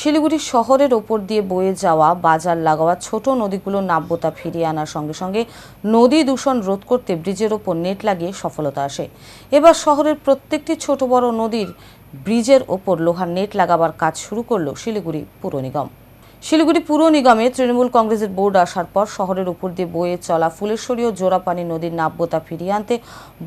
শিলিগুড়ি শহরের ওপর দিয়ে বয়ে যাওয়া বাজার লাগাওয়া ছোট নদীগুলো নাব্যতা ফিরিয়ে আনার সঙ্গে সঙ্গে নদী দূষণ রোধ করতে ব্রিজের ওপর নেট লাগিয়ে সফলতা আসে। এবার শহরের প্রত্যেকটি ছোট বড় নদীর ব্রিজের ওপর লোহার নেট লাগাবার কাজ শুরু করল শিলিগুড়ি পুর নিগম। শিলিগুড়ি পুর নিগমে তৃণমূল কংগ্রেসের বোর্ড আসার পর শহরের উপর দিয়ে বয়ে চলা ফুলেশ্বরী ও জোড়াপানি নদীর নাব্যতা ফিরিয়ে আনতে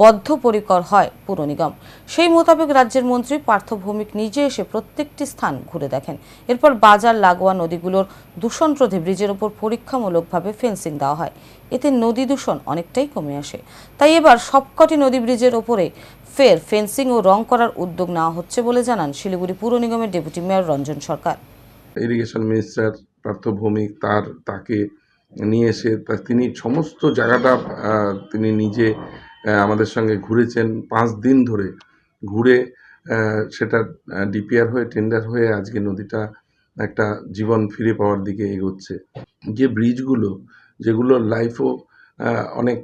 বদ্ধপরিকর হয় পুর নিগম। সেই মোতাবেক রাজ্যের মন্ত্রী পার্থ ভৌমিক নিজে এসে প্রত্যেকটি স্থান ঘুরে দেখেন। এরপর বাজার, লাগোয়া নদীগুলোর দূষণ রোধে ব্রিজের ওপর পরীক্ষামূলকভাবে ফেন্সিং দেওয়া হয়। এতে নদী দূষণ অনেকটাই কমে আসে। তাই এবার সবকটি নদী ব্রিজের ওপরে ফের ফেন্সিং ও রং করার উদ্যোগ নেওয়া হচ্ছে বলে জানান শিলিগুড়ি পুর নিগমের deputy mayor Ranjan Sarkar. Irrigation minister Partha Bhowmik তার, তাকে নিয়ে এসে তিনি সমস্ত জায়গাটা তিনি নিজে আমাদের সঙ্গে ঘুরেছেন। পাঁচ দিন ধরে ঘুরে সেটা ডিপিআর হয়ে, টেন্ডার হয়ে আজকে নদীটা একটা জীবন ফিরে পাওয়ার দিকে এগোচ্ছে। যে ব্রিজগুলো যেগুলোর লাইফও অনেক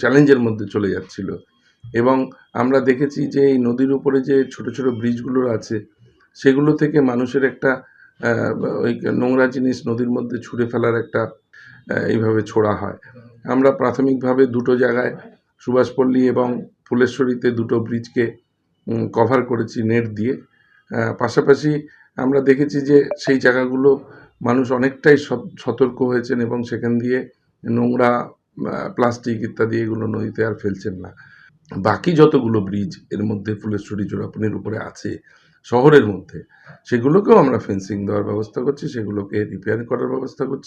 চ্যালেঞ্জের মধ্যে চলে যাচ্ছিল। এবং আমরা দেখেছি যে এই নদীর উপরে যে ছোট ছোট ব্রিজগুলো আছে সেগুলো থেকে মানুষের একটা ওই নোংরা জিনিস নদীর মধ্যে ছুঁড়ে ফেলার একটা এইভাবে ছোড়া হয়। আমরা প্রাথমিকভাবে দুটো জায়গায় সুভাষপল্লী এবং ফুলেশ্বরীতে দুটো ব্রিজকে কভার করেছি নেট দিয়ে। পাশাপাশি আমরা দেখেছি যে সেই জায়গাগুলো মানুষ অনেকটাই সত- সতর্ক হয়েছেন এবং সেখান দিয়ে নোংরা প্লাস্টিক ইত্যাদি এগুলো নদীতে আর ফেলছেন না। বাকি যতগুলো ব্রিজের মধ্যে ফুলেশ্বরী জোড়াপনির উপরে আছে শহরের মধ্যে। সেগুলোকেও আমরা ফেন্সিং দেওয়ার ব্যবস্থা করছি সেগুলোকে রিপেয়ার করার ব্যবস্থা করছি।